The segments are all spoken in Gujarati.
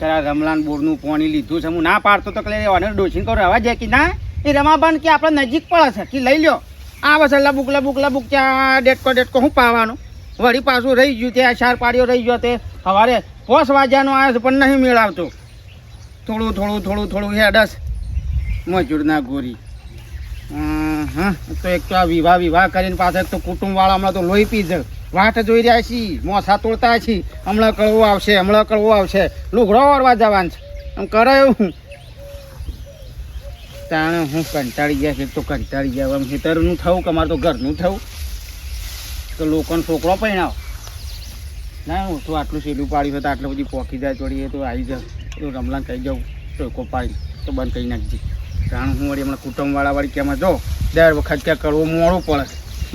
ખરા, રમલાન બોરનું પાણી લીધું છે. હું ના પાડતો તો કે ઓનર ડોસીને કરો રવા જાય કે ના? એ રમાબાન કે આપણે નજીક પડે છે. કે લઈ લ્યો. આ બસ લબુક લબુક લબુક, ત્યાં ડેટકો ડેટકો શું પાવાનું? વળી પાછું રહી ગયું ત્યાં ચાર પાડ્યો રહી ગયો તે. સવારે પોસ વાજ્યાનો આવ્યો છે, પણ નહીં મેળવતો. થોડું થોડું થોડું થોડું હેડસ મજૂરના ગોરી. હા તો એક તો આ વિવાહ વિવાહ કરીને પાછળ તો કુટુંબવાળા હમણાં તો લોહી પી જાય વાટ જોઈ રહ્યા છીએ, મોસા તોડતા છીએ. હમણાં કળવું આવશે, હમણાં કળવું આવશે. લુગડો વરવા જવાનું છે. આમ કરે એવું. તાણે હું કંટાળી ગયા છે તો કંટાળી ગયા. આમ ખેતરનું થવું કે અમારે તો ઘરનું થવું? તો લોકોને છોકરો પહેણાવ ના, હું તો આટલું સીલું પાડ્યું તો આટલું બધી પોકી જાય ચોડી તો આવી જાઉં તો રમલા કહી જાઉં ટોકો પાડી તો બંધ કરી નાખજે. કારણ હું વળી હમણાં કુટુંબવાળા વળી કે જો, દર વખત ક્યાં કરવું મોડું પડે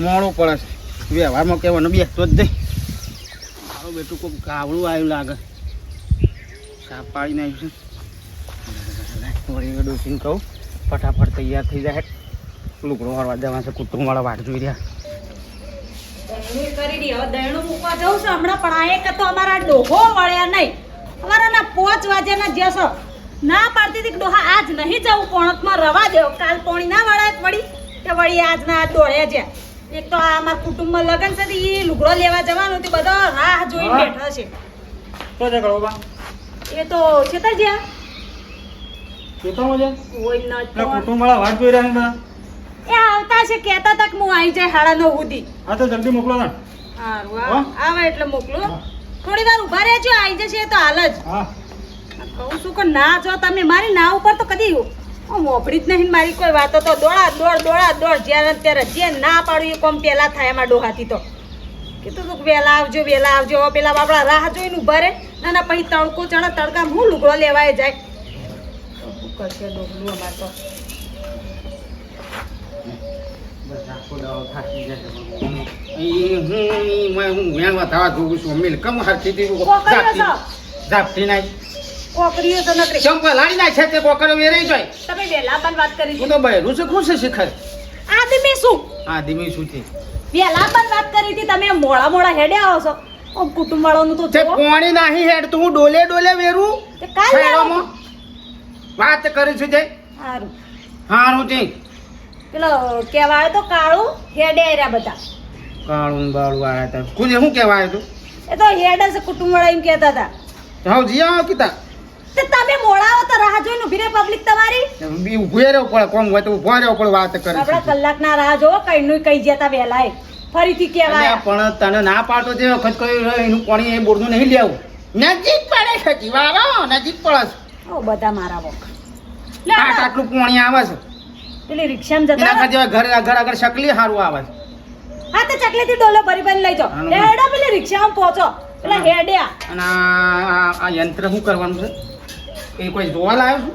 મોડું પડે. વ્યવહારમાં કહેવાનો બેસતો જ નહીં. મારો બેટું કોઈ કાવડું આવ્યું લાગે. સાપ પાડી નાખ્યું વળી ડોસીને કહું, ફટાફટ તૈયાર થઈ જાય. લુગડો વાળવા જવા છે કુટુંબવાળા વાટ જોઈ રહ્યા. કરી હમણાં પણ આ તો અમારા ડોહો વળ્યા નહીં. અમારા પોચ વાગ્યાના જશો. ના પાડતી હતી ડોહા, આજ નહીં જવું, કોણકમાં રવા દેવો. કાલ પોણી ના વળાય વળી. કે વળી આજ ના દોડ્યા છે એક તો આ અમારા કુટુંબમાં લગ્ન છે એ લુગડો લેવા જવાનું તે બધો રાહ જોઈ બેઠો છે. તો છે કરો બા એ તો છેતર જ્યાં ખેતરમાં છે? કોઈ ન કુટુંબ વાળા વાટ જોઈ રહ્યા છે એ આવતા છે કહેતા તક હું આવી જાય હાડા નો સુધી. હા તો જલ્દી મોકલો ને. હા. આવે એટલે મોકલો. થોડી વાર ઊભા રહેજો આવી જશે તો હાલ જ. હા. કહું છું કે ના જો તમે મારી ના ઉપર તો કદી હું મોપડી જ નહીં મારી કોઈ વાતો તો દોડા દોડ દોડા દોડ જ્યારે ત્યારે જે ના પાડું એ કોમ પેલા થાય એમાં ડોહાતી તો કીધું તું વહેલા આવજો વહેલા આવજો પેલા બાપડા રાહ જોઈને ઊભા રહે ના ના પછી તડકો ચણા તડકા હું લુગડો લેવાય જાય શું કરશે ડોગલું અમારે તો હું મેં વધારવા જોઉં છું નાખ કોકરીઓ તો નકરી. ચંપા લાડી ના છે તે કોકરો વેરાઈ જાય. તમે વહેલા પણ વાત કરી હું તો બહેરું છે ખુશ છે શિખર. આદમી શું? ધીમી શું છે? વેલા પણ વાત કરી હતી તમે મોડા મોડા હેડે આવો છો. આમ કુટુંબ વાળાનું તો તે કોણી પોણી નાહી હેડ તું હું ડોલે ડોલે વેરું. તે કાલ વાત કરી છું તે. સારું હારું તે. પેલો કહેવાય તો કાળું હેડે આર્યા બધા. કાળું બાળું આયા તા. કુજે શું કહેવાય તું? એ તો હેડ છે કુટુંબ વાળા એમ કહેતા હતા. હાઉ જી આવો કીતા તે તમે મોડા તો રાહ જોઈને ઊભી રહે પબ્લિક તમારી? બી ઊભો રહેવો પડે કોમ હોય તો ઊભો રહેવો પડે વાત કરે આપણા કલાકના રાહ જોવો કઈનું કઈ જતા વહેલા ફરીથી કહેવાય. પણ તને ના પાડતો તે વખત કહ્યું એનું પાણી એ બોરનું નહીં લેવું. નજીક પડે છે જીવારો નજીક પડે છે. ઓ બધા મારા વખત. લે આટલું. પાણી આવે છે. પેલી રિક્ષામાં એના જતા કરતા ઘર ઘર આગળ શકલી સારું આવે હા તો ચકલીથી ડોલો ભરી ભરી લઈ જાઓ. હેડો પેલી રિક્ષામાં પહોંચો. પેલા હેડ્યા. અને આ યંત્ર શું કરવાનું છે? એ કોઈ જોવા લાવ્યો છું?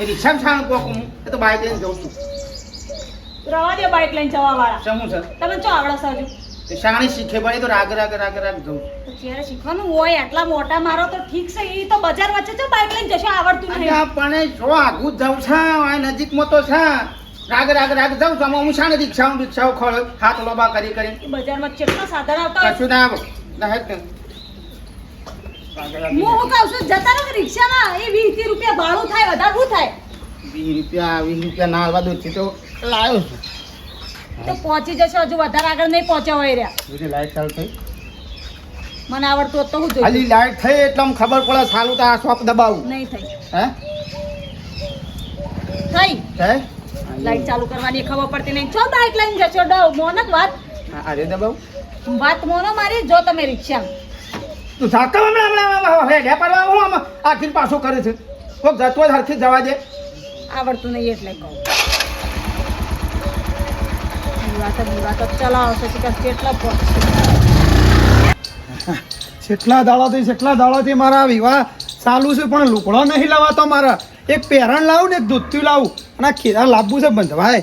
એ રિક્ષામાં છાણ કોક હું? એ તો બાઇક લઈને જઉં છું. રવા દે બાઇક લઈને જવા વાળા શું છે? તમે ચો આવડો સાજુ શાણી શીખે બની તો રાગ રાગ રાગ રાગ જઉં જ્યારે શીખવાનું હોય એટલા મોટા મારો તો ઠીક છે એ તો બજાર વચ્ચે છે બાઇક લઈને જશે આવડતું નહીં. પણ જો આગું જ જાઉં છે આ નજીકમાં તો છે. રાગ રાગ રાગ જાઉં છું. હું શાને રિક્ષાઓ રિક્ષાઓ ખોળ હાથ લોબા કરી કરી. બજારમાં કેટલા સાધન આવતા કશું ના આવે. હું હું કહું છું જતા રહો રિક્ષામાં. એ વીસ રૂપિયા ભાડું થાય વધારે શું થાય? વીસ રૂપિયા વીસ રૂપિયા ના આવવા તો લાવ્યો છું. તો પહોંચી જશો હજુ વધારે આગળ નહીં પહોંચ્યા હોય રહ્યા. બીજી લાઈટ ચાલુ થઈ. મને આવડતું તો હું જોઈ ખાલી લાઈટ થઈ એટલે આમ ખબર પડે સારું તો આ શોપ દબાવું. નહીં થઈ. હે? થઈ? હે? લાઈટ ચાલુ કરવાની ખબર પડતી નહીં. છો બાઇક લઈને જશો ડો મોનક વાત. અરે દબાવું? વાત મોનો મારી જો તમે રિક્ષા તું જાતો હમણાં હમણાં હેડ્યા પડવા હું આમાં આખી પાછો કરે છે. કોક જતો જ હરખી જવા દે. આવડતું નહીં એટલે કહું. મુરાતો મુરાતો ચલાવો છો કે કેટલા પહોંચશે કેટલા દાડાથી કેટલા દાડાથી મારા વિવાહ ચાલુ છે પણ લુકડો નહીં લાવતો મારા. એક પેરણ લાવું ને એક લાવું. અને આ ખીરા લાવવું છે બંધવાય.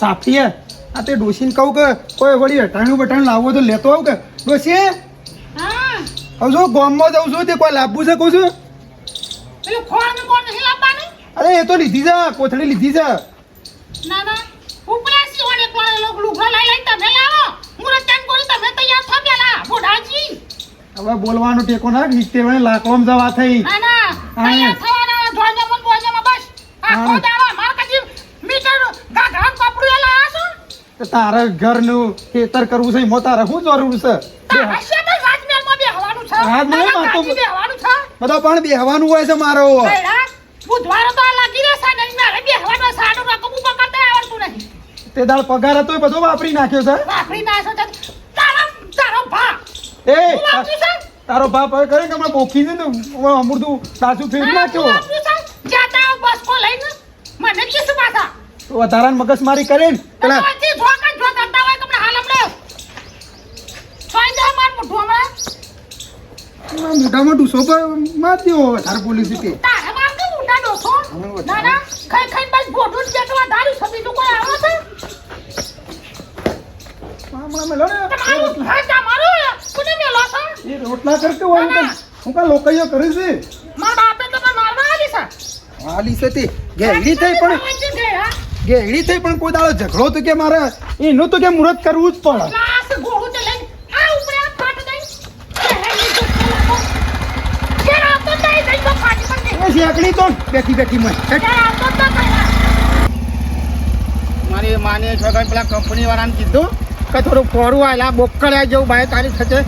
સાફીએ. આ તે ડોસીને કહું કે કોઈ વળી અટાણું બટાણું લાવવું તો લેતો આવું કે. ડોસી હા હવે જો ગામમાં જાઉં છું તે કોઈ લાવવું છે કહું છું? પેલું ખોળ ને કોણ નહીં લાવવાનું? અરે એ તો લીધી છે કોથળી લીધી છે. ના ના. ઉપરા સિવાને લોક લુગડો લઈ લઈ તમે લાવો. હું ચાન કોરી તમે તૈયાર થા પેલા. બુઢાજી. હવે બોલવાનો ટેકો ના નીચે વણે લાકવામ જવા થઈ. ના ના. તૈયાર થવાના ધોઈનામાં ને બોઈનામાં બસ. આખો હા. દાડો અમાર મીટર ગાઘરા કપડું એલા આસો તારે ઘરનું ખેતર કરવું છે એમાં તારે શું જરૂર છે તારા હશે તો રાજમહેલમાં બેહવાનું છે રાજમહેલમાં તારા તો- કાકી બેહવાનું છે. બધા પણ બેહવાનું હોય છે મારો બુધવારે તો લાગી રહેશે ને મારે બેહવાનો સાડો રકમ ઉપર કરતા આવડતું નહીં. તે દાળ પગાર હતો એ બધો વાપરી નાખ્યો છે. વાપરી નાખ્યો છે. તારો તારો ભા એ તારો બાપ હવે કરે કે હમણાં બોખી છે ને અમૃતું સાસુ ફેર નાખ્યો. જાતા બસ કો લઈને. મને કિસ પાછા? વધારાની મગજમારી કરે ને. પેલા તમે વચ્ચે ધોકા ધો કરતા હોય તમને હાલ હમણાં સોઈ દે માર મોઢું હમણાં મોઢામાં ડૂસો પર માર વધારે પોલીસ કે તારે ઊંડા ડોસો? ના ના. ખાઈ ખાઈ બસ જ જેટલું છે બીજું કોઈ આવે છે? હમણાં મેલો ને. તમારું હા તમારું કોને મેલો છે? એ રોટલા કરતો હોય હું કાં- લોકઈઓ કરે છે? મારા બાપે તો મને મારવા આવી છે. હાલી છે તે. ગેડી થઈ પણ વચ્ચે થઈ પણ કોઈ દાડો ઝઘડો તો કે મારે? એનું તો કે મુરત કરવું જ પડે લાસ ગોળું તે લઈને આ ઉપર આ ફાટ દઈ એ હેલી તો ચલો કે રાતો દઈ દઈ તો ફાટી દે એ તો બેઠી બેઠી મય. મારી માને છોકરા પેલા કંપની વાળાને કીધું કે થોડું ફોરું આવેલા બોકડ્યા જેવું ભાઈ તારી થશે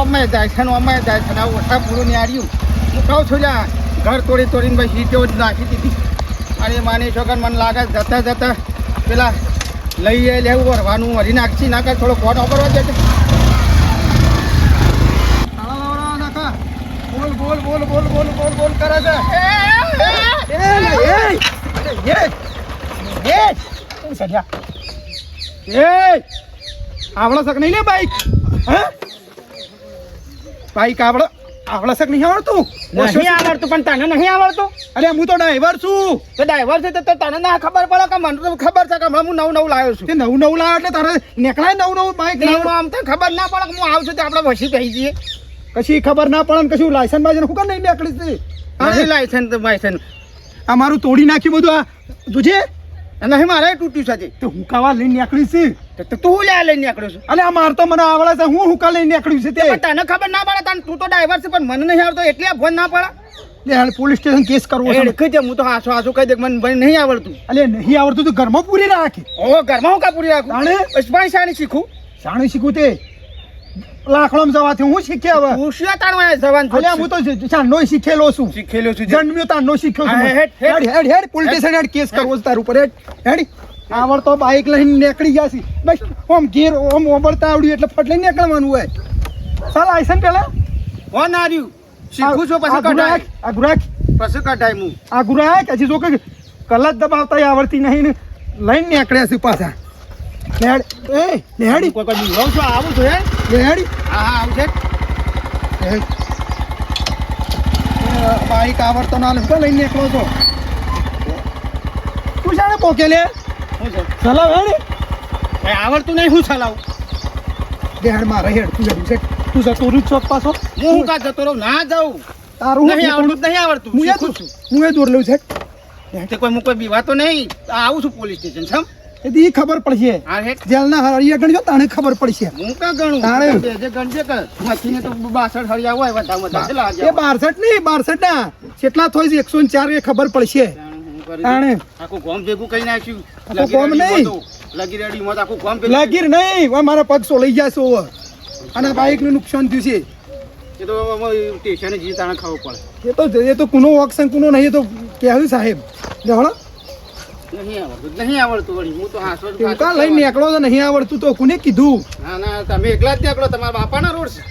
ઓમે જાય છે ને ઓમે જાય છે ને આ ઓછા પૂરું નિહાળ્યું. હું કહું છું લ્યા ઘર તોડી તોડીને ભાઈ સીટો જ નાખી દીધી. મારી માની છોકરા મને લાગે જતા જતા પેલા લઈએ લેવું વરવાનું વરી નાખી નાખે થોડો ફોન વાપરવા જશે બોલ બોલ બોલ બોલ બોલ બોલ કરે છે. એ લે, એ એ એ એ સડ્યા એ આવડો શક નહીં ને બાઈક? હે? બાઈક આવડો આવડો શક નહીં આવડતું? નહીં આવડતું પણ તને નહીં આવડતું? અરે હું તો ડ્રાઈવર છું. તો ડ્રાઈવર છે તો તને ના ખબર પડે કે મને તો ખબર છે કે હમણાં હું નવું નવું લાવ્યો છું. તે નવું નવું લાવ એટલે તારે નીકળાય નવું નવું બાઈક આમ તો ખબર ના પડે કે હું આવું છું તો આપણે વસી થઈ જઈએ. કશી ખબર ના પડે ને કશું લાયસન્સ બાયસન્સ હું કામ નહીં નીકળી નહીં. લાયસન્સ બાયસન્સ આ મારું તોડી નાખ્યું બધું આ. તુજે નહીં મારે તૂટ્યું છે તો હું કાવા લઈને છે તો તું લે લઈને નીકળ્યો છું. અલે આ માર તો મને આવડે છે. હું હુકા લઈને નીકળ્યું છે તે? તને ખબર ના પડે તને તું તો ડ્રાઈવર છે પણ મને નહીં આવડતો એટલે ફોન ના પડે. લે હાલ પોલીસ સ્ટેશન કેસ કરવો છે. એ છે હું તો હાસો હાસો કહી દે કે મને ભાઈ નહીં આવડતું. અલે નહીં આવડતું તો ઘરમાં પૂરી રાખી. ઓ ઘરમાં હું કા પૂરી રાખું? પછી શાણી શીખું? શાણી શીખું તે? લાકડોમાં જવાથી હું શીખે હવે. પૂછ્યા તાણ જવાન અલે હું તો ચાંદનો શીખેલો છું. શીખેલો છું જન્મ્યો તાંડો શીખ્યો છું હેડ, હેડ. હેડ પોલીસ હેડ કેસ કરવો તાર ઉપર હેડ. હેડ. આવડતો બાઇક લઈને નીકળી ગયા છે. બસ ઓમ ઘેર ઓમ ઓબળતા આવડ્યું એટલે ફટ લઈને નીકળવાનું હોય. ચાલ આઈસન પેલા? કોણ આવ્યું શીખું છું પછી કઢાય. આ ગુરાક પછી કઢાય હું આ ગુરાક હજી જો કે કલર દબાવતા આવડતી નહીં ને લઈને નીકળ્યા છે પાછા. લેડ એ લેડી કોઈ કોઈ છું આવું છું હે લેડી હા હા આવશે બાઈક આવડતો ના લઈને લઈને નીકળો છો? તું જાણે પોકે લે? ચલાવ હેડ. આવડતું નહીં હું ચલાવું? દે હેડ મારે હેડ. તું હેડ. છે તું જતો રૂ ચોક પાછો. હું હું કા જતો રહું? ના જાઉં. તારું નહીં આવડતું નહીં આવડતું. હું એ શીખું છું. હું એ દોર લઉં છે કોઈ હું કોઈ બીવાતો નહીં. આવું છું પોલીસ સ્ટેશન સમ એ દી ખબર પડશે. જેલના હરિયા ગણજો તાણે ખબર પડશે. હું કા ગણું? તાણે. જે ગણજે કે મથીને તો બાસઠ હરિયા હોય વધારે વધારે. લાગે એ બારસઠ નહીં બારસઠ ના. કેટલા થોય છે એકસો ને ચાર એ ખબર પડશે. તાણે આખું ગોમ ભેગું કરી નાખ્યું. આખું ગોમ નહીં. લગી રેડી મત આખું ગોમ ભેગું લગીર નહીં હવે મારા પગ સોલાઈ જશે ઓવર અને બાઈકનું નુકસાન થયું છે. એ તો સ્ટેશને જી તાણે ખાવું પડે. એ તો એ તો કુનો ઓક્શન કુનો નહીં એ તો કહેવું સાહેબ. દેવડો નહીં આવડતું નહીં આવડતું વળી. હું તો હાસો જ લઈને નીકળો તો નહીં આવડતું તો કોને કીધું? ના ના તમે એકલા જ નીકળો તમારા બાપાના રોડ છે.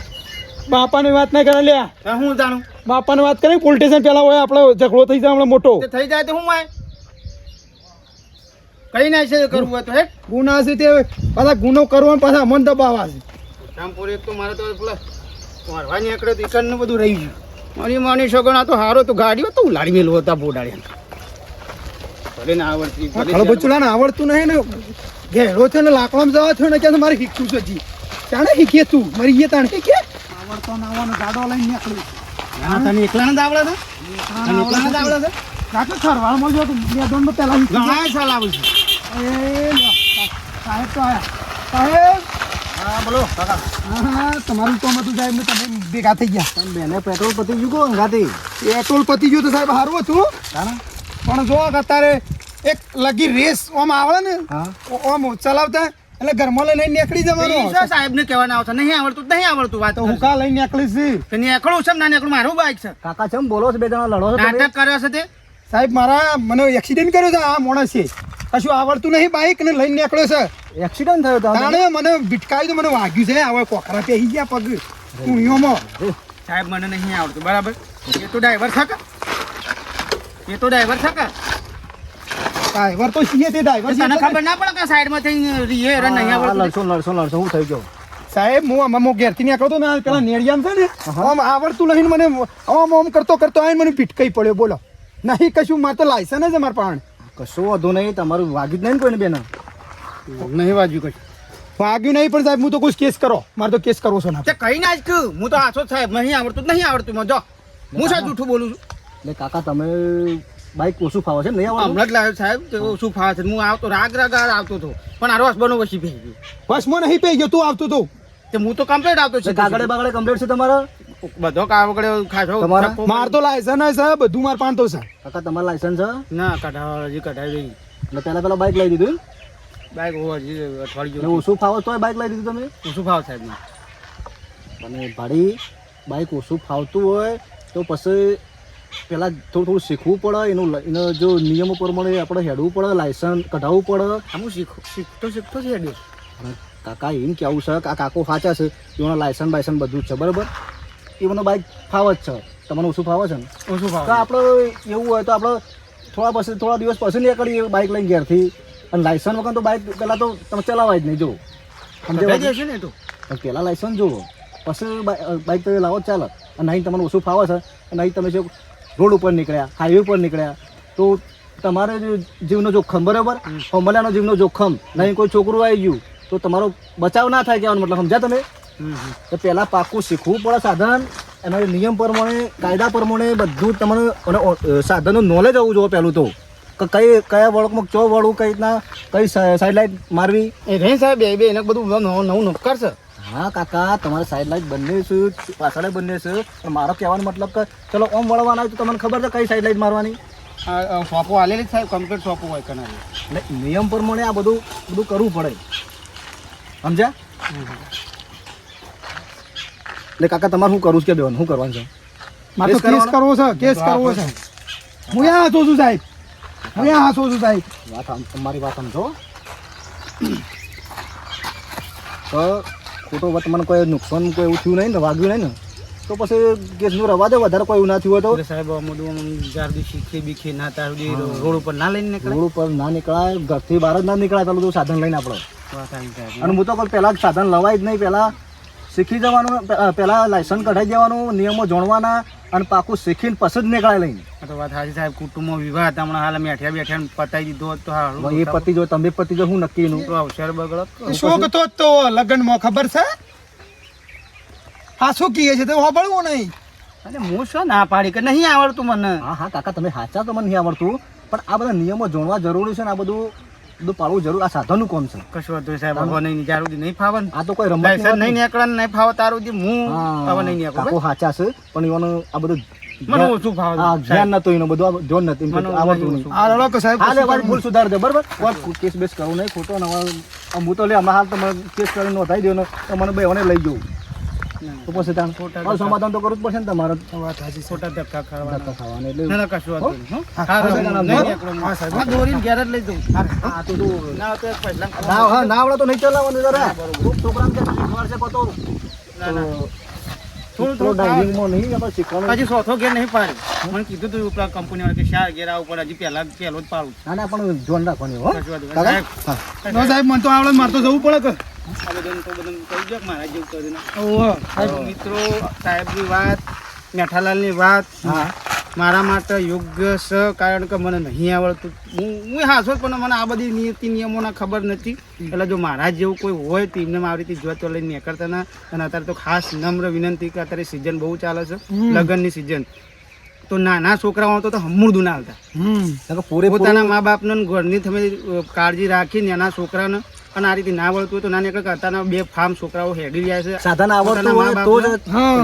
બાપાની વાત ના કરે લ્યા. હું જાણું. બાપાની વાત કરી પોલીસ સ્ટેશન પેલા હોય આપણે ઝઘડો થઈ જાય હમણાં મોટો. થઈ જાય તો હું માય કઈ ના છે કરવું હોય તો હેઠ ગુના છે તે પાછા ગુનો કરવો પાછા મન દબાવા છે. રામપુર એક તો મારે તો પેલા મારવા નીકળે તો ઈકન બધું રહી ગયું. મારી માની છોકરા તો હારો તો ગાડીઓ તો ઉલાડી મેલું હતા બોડાડ્યા ભલે ના આવડતી ભલે ને આવડતું નહીં ને. ઘેરો છે ને લાકડામાં જવા થયો ને કે મારે શીખ્યું છે હજી. ત્યાં શીખીએ તું? મારી ગયા તાણે શીખીએ? આવડતો ના આવવાનો ગાડો લઈને નીકળી. હા, તને એકલા જ આવડે છે? એકલા જ આવડે છે? કાકે ખરવાળમાં જો બે દોન પેલા ઘણા સાલ આવું છું. એ સાહેબ તો આયા. સાહેબ? હા બોલો કાકા. હા તમારું તો હતું સાહેબ તમે ભેગા થઈ ગયા. તમે બેને પેટ્રોલ પતી ગયું કો અંગાથી પેટ્રોલ પતી ગયું તો સાહેબ સારું હતું. પણ જો અત્યારે એક લગી રેસ ઓમ આવે ને ઓમ ચલાવતા એટલે ઘરમાં લઈને નીકળી જવાનું. સાહેબ ને કહેવાના આવશે. નહીં આવડતું નહીં આવડતું વાત તો હું કા લઈને નીકળીશ છી? નીકળું છે ને નીકળું મારું બાઈક છે. કાકા છે બોલો છો બે જણા લડો છો? નાટક કર્યો છે તે? સાહેબ મારા મને એક્સિડન્ટ કર્યો છે આ માણસે કશું આવડતું નહીં બાઈક ને લઈને નીકળ્યો છે. એક્સિડન્ટ થયો તો તાણે મને ભીટકાયું તો મને વાગ્યું છે હવે કોકરા પેહી ગયા પગ. હું ઈયોમાં સાહેબ મને નહીં આવડતું બરાબર? એ તો ડ્રાઈવર છે કે? એ તો ડ્રાઈવર છે કે? ડ્રાઈવર તો છીએ તે ડ્રાઈવર તને ખબર ના પડે કે સાઈડમાં થઈ રીએ રે નહીં આવડે આવડતું? લડશો લડશો લડશો હું થઈ ગયો. સાહેબ હું આમાં મો ઘેરથી નીકળતો ને પેલા નેડિયામ છે ને આમ આવડતું નહીં મને આમ આમ કરતો કરતો આવીને મને પીટકાઈ પડ્યો બોલો. નહીં કશું મારે તો લાયસન્સ જ મારા પાણી કશું વધુ નહીં તમારું વાગ્યું જ નહીં કોઈને બેન? નહીં વાગ્યું કશું. વાગ્યું નહીં પણ સાહેબ હું તો કોઈ કેસ કરો. મારે તો કેસ કરવો છે ના તે કઈ ના જ હું તો આછો સાહેબ. નહીં આવડતું નહીં આવડતું. મજો હું સાહેબ જૂઠું બોલું છું. એટલે કાકા તમે બાઈક ઓછું ફાવે છે નહીં આવવાનું? હમણાં જ લાવ્યો સાહેબ તે શું ફાવે છે. હું આવતો રાગ રાગ આવતો હતો. પણ આ રોસ બનો પી ભેગી બસમાં નહીં પી ગયો તું આવતું હતો તે હું તો કમ્પ્લેટ આવતો છે. કાગળે બાગળે કમ્પ્લેટ છે તમારા? બધો કાગળે ખાશો તમારા? માર તો લાયસન્સ છે બધું માર પાંતો છે. કાકા તમારું લાયસન્સ છે? ના કઢાવ હજી કઢાવી દઈ એટલે પહેલા પહેલા બાઈક લઈ દીધું બાઈક હોવા હજી અઠવાડિયું ઓછું ફાવો તો બાઈક લઈ દીધું તમે? ઓછું ભાવ સાહેબ અને ભાડી બાઈક ઓછું ફાવતું હોય તો પછી પહેલાં થોડું થોડું શીખવું પડે એનું એનો જો નિયમો પ્રમાણે આપણે હેડવું પડે લાયસન્સ કઢાવવું પડે. આમ શીખો શીખતો શીખતો જ હેડ્યો. કાકા એમ કેવું છે? કે આ કાકો સાચા છે? એઓના લાયસન્સ બાયસન્સ બધું જ છે બરાબર? એઓનો બાઈક ફાવ જ છે. તમને ઓછું ફાવે છે ને? ઓછું તો આપણે એવું હોય તો આપણે થોડા પછી થોડા દિવસ પછી નીકળીએ બાઈક લઈને ઘેરથી. અને લાયસન્સ વગર તો બાઈક પહેલાં તો તમે ચલાવાય જ નહીં જો સમજાય ને તો? પણ પહેલાં લાયસન્સ જુઓ. પછી બાઇક તમે લાવો જ ચાલે. અને નહીં તમને ઓછું ફાવે છે. અને અહીં તમે જો રોડ ઉપર નીકળ્યા હાઈવે ઉપર નીકળ્યા. તો તમારે જીવનો જોખમ બરાબર? હોમલાનો જીવનો જોખમ. નહીં કોઈ છોકરું આવી ગયું તો તમારો બચાવ ના થાય કહેવાનો મતલબ સમજ્યા તમે? તો પહેલાં પાકું શીખવું પડે સાધન એના નિયમ પ્રમાણે કાયદા પ્રમાણે બધું તમારે અને સાધનનું નોલેજ આવવું જોઈએ પહેલું તો. કઈ કયા વળકમાં ચો વળવું કઈ રીતના કઈ સાઈડ લાઈટ મારવી? એ નહીં સાહેબ બે બે એને બધું નવું નવું નવું કરશે હા કાકા તમારે સાઈડ લાઈટ બંને છે પાછળ બંને છે. પણ મારો કહેવાનો મતલબ કે ચલો ઓમ વળવાના હોય તો તમને ખબર છે કઈ સાઈડ લાઈટ મારવાની? આ શોપો આલેલી સાહેબ કમ્પ્લીટ શોપો હોય કનારી. એટલે નિયમ પ્રમાણે આ બધું બધું કરવું પડે. સમજ્યા? એટલે કાકા તમારે શું કરવું છે કે બેવાનું શું કરવાનું છે? મારે તો કેસ કરવો છે કેસ કરવો છે. હું યા હસું છું સાહેબ? હું યા હસું છું સાહેબ? વાત તમારી વાત સમજો. તો ખોટો વાત તમને કોઈ નુકસાન કોઈ એવું થયું નહીં ને વાગ્યું નહીં ને તો પછી કેસનો રવા દે વધારે કોઈ એવું ના થયું હોય તો. સાહેબ બધું આમ જારદી શીખી બીખી ના તારદી રોડ ઉપર ના લઈને રોડ ઉપર ના નીકળાય ઘરથી બહાર જ ના નીકળાય પેલું તો સાધન લઈને આપણે અને હું તો પેલા સાધન લવાય જ નહીં પહેલાં શીખી જવાનું પેલા પહેલાં લાયસન્સ કઢાઈ દેવાનું નિયમો જાણવાના અને પાકું શીખીને પછી જ નીકળાય લઈને. તો વાત હાજી સાહેબ કુટુંબમાં વિવાહ હતા હમણાં હાલ બેઠ્યા બેઠ્યા પતાઈ દીધો હોત તો હારું એ પતિ જો તમે પતિ જો હું નક્કી નું તો અવસર બગડત? શોખ તો તો લગ્નમાં ખબર છે? હા શું કીએ છે? તો હોબળવું નહીં. અને હું શું ના પાડી કે નહીં આવડતું મને? હા હા કાકા તમે સાચા તો મને નહીં આવડતું પણ આ બધા નિયમો જાણવા જરૂરી છે ને આ બધું બધું પાડવું જરૂર આ સાધનનું કોમ છે. કશું હતું સાહેબ હવે નહીં જ્યાં દી નહીં ફાવન આ તો કોઈ રમત નહીં નીકળે નહીં ફાવ તારું દી હું હવે નહીં નીકળું કાકો સાચા છે પણ એનો આ બધું મને ઓછું ફાવ આ જ્ઞાન નતો એનો બધું આ જોન નથી મને આવડતું નહીં. આ રડો કે સાહેબ હા લે ભૂલ સુધાર દે બરાબર? કોઈ કેસ બેસ કરવું નહીં ખોટો ને આમ હું તો લે હમણાં હાલ તમે કેસ કરીને નોંધાઈ દો ને તો મને બે લઈ જવું. તો પછી તાણ મારું સમાધાન તો કરવું જ પડશે ને તમારે. વાત સાચી ખોટા ધક્કા ખાવાના. ધક્કા ખાવાના એટલે ના ના કશું હતું નહીં, હો? હા, હારું, હા, નહીં હા, નીકળું. હા, સાહેબ. હા, દોરીને ઘેર જ લઈ જઉં. હા તો ના તો ના હા ના આવડે તો નહીં ચલાવવાનું જરા. છોકરાને કે શીખવાડ છે તો ના, ના. થોડું થોડું થોડું થોડું ડ્રાઇવિંગમાં નહીં આપણે શીખવાનું હજી સોથો ઘેર નહીં પાડી. મને કીધું તું કંપની વાળા કે ચાર ઘેર આવું પડે હજી પહેલા પહેલો જ પાડું. ના ના પણ જોન રાખવાની હો. કશું વાંધો નહીં. કાકા? સાહેબ, નો સાહેબ મને તો આવડે મારે તો જવું પડે કે. આ બધાને તો બધાને કહી દો મારા જેવું કરીને. ઓહો. સાહેબ મિત્રો સાહેબની વાત મેઠાલાલની વાત હા. મારા માટે યોગ્ય છે કારણ કે મને નહીં આવડતું. હું હું હાસો પણ મને આ બધી નીતિ નિયમોના ખબર નથી. એટલે જો મારા જેવું કોઈ હોય તો એમને મારી રીતે જોતો લઈને નીકળતા ના. અને અત્યારે તો ખાસ નમ્ર વિનંતી કે અત્યારે સિઝન બહુ ચાલે છે. લગ્નની સિઝન તો નાના છોકરાઓ તો હમુરદું ના આવતા. હમ. પોતાના મા બાપને ને ઘરની તમે કાળજી રાખી નાના છોકરાને અને આ રીતે ના વળતું હોય તો ના નીકળે કરતા બે ફાર્મ છોકરાઓ હેડી રહ્યા છે. સાધન આવડતું હોય તો જ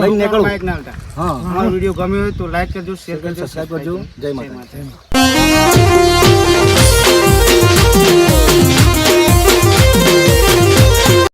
લઈને નીકળો બાઈક ના હા. અમારો વીડિયો ગમ્યો હોય તો લાઈક કરજો શેર કરજો સબસ્ક્રાઇબ કરજો. જય માતા